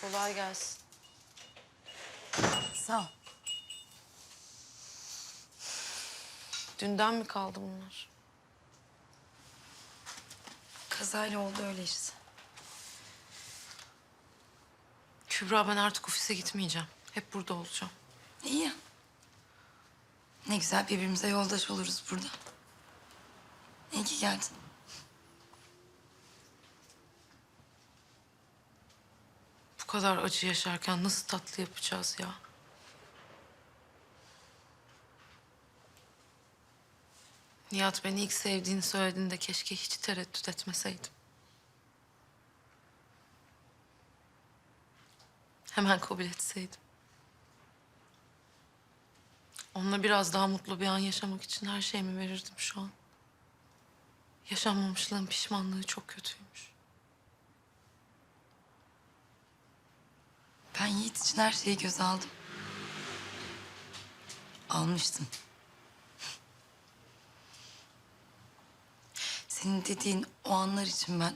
Kolay gelsin. Sağ ol. Dünden mi kaldı bunlar? Kazayla oldu öyle işte. Kübra ben artık ofise gitmeyeceğim. Hep burada olacağım. İyi ya. Ne güzel birbirimize yoldaş oluruz burada. İyi ki geldin. Kadar acı yaşarken nasıl tatlı yapacağız ya? Nihat beni ilk sevdiğini söylediğinde keşke hiç tereddüt etmeseydim. Hemen kabul etseydim. Onunla biraz daha mutlu bir an yaşamak için her şeyimi verirdim şu an. Yaşanmamışlığın pişmanlığı çok kötüymüş. Ben Yiğit için her şeyi göze aldım. Almıştım. Senin dediğin o anlar için ben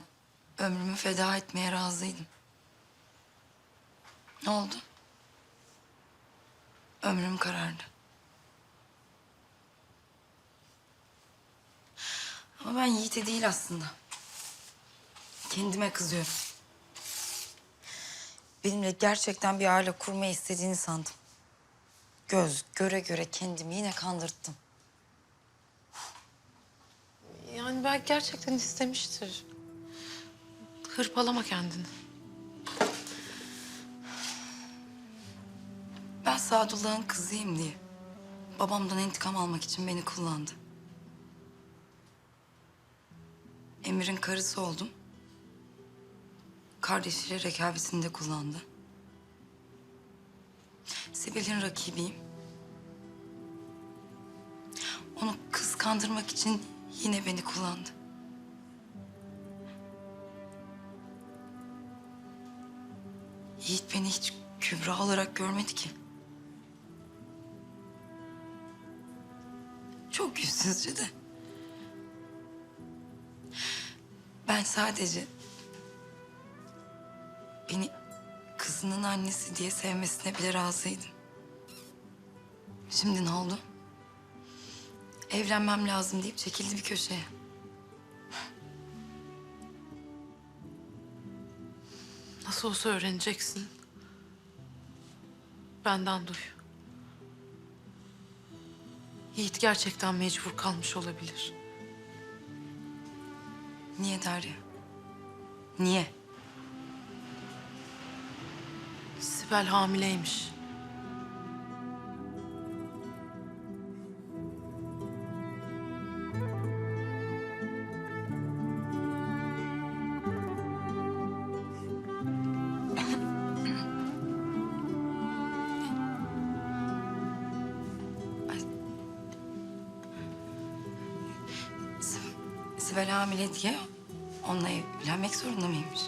ömrümü feda etmeye razıydım. Ne oldu? Ömrüm karardı. Ama ben Yiğit'e değil aslında. Kendime kızıyorum. Benimle gerçekten bir aile kurmayı istediğini sandım. Göz göre göre kendimi yine kandırttım. Yani belki gerçekten istemiştir. Hırpalama kendini. Ben Sadullah'ın kızıyım diye. Babamdan intikam almak için beni kullandı. Emir'in karısı oldum. Kardeşiyle rekabetini de kullandı. Sibel'in rakibiyim. Onu kıskandırmak için yine beni kullandı. Yiğit beni hiç Kübra olarak görmedi ki. Çok yüzsüzce de. Ben sadece beni kızının annesi diye sevmesine bile razıydım. Şimdi ne oldu? Evlenmem lazım deyip çekildi bir köşeye. Nasıl olsa öğreneceksin. Benden duy. Yiğit gerçekten mecbur kalmış olabilir. Niye Derya? Niye? Sibel hamileymiş. Sib- Sibel hamile diye onunla evlenmek zorunda mıymış?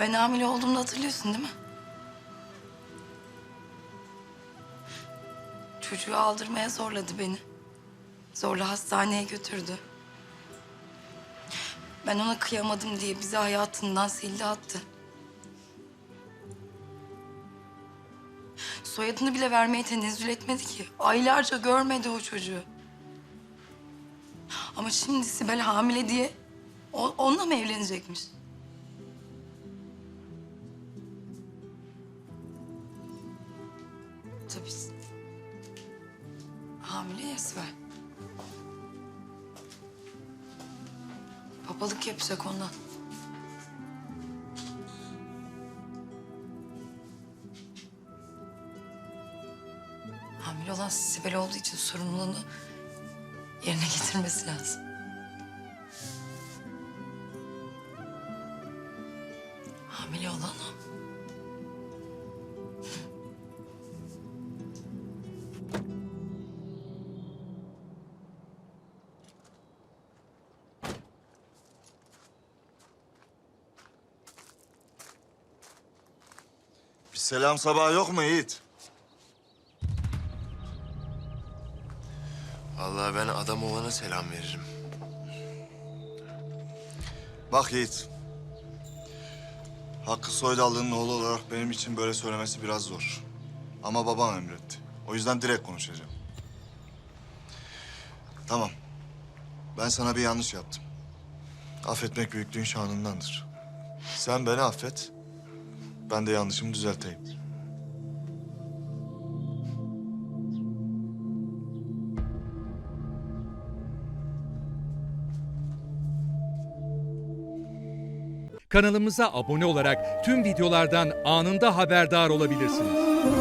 Ben hamile olduğumda hatırlıyorsun değil mi? Çocuğu aldırmaya zorladı beni. Zorla hastaneye götürdü. Ben ona kıyamadım diye bizi hayatından sildi attı. Soyadını bile vermeye tenezzül etmedi ki. Aylarca görmedi o çocuğu. Ama şimdi Sibel hamile diye o- onunla mı evlenecekmiş? Tabii. Hamile ya Sibel. Babalık yapacak ondan. Hamile olan Sibel olduğu için sorumluluğunu yerine getirmesi lazım. Selam sabah yok mu Yiğit? Vallahi ben adam olana selam veririm. Bak Yiğit. Hakkı Soydallı'nın oğlu olarak benim için böyle söylemesi biraz zor. Ama babam emretti. O yüzden direkt konuşacağım. Tamam. Ben sana bir yanlış yaptım. Affetmek büyüklüğün şanındandır. Sen beni affet. Ben de yanlışımı düzelteyim. Kanalımıza abone olarak tüm videolardan anında haberdar olabilirsiniz.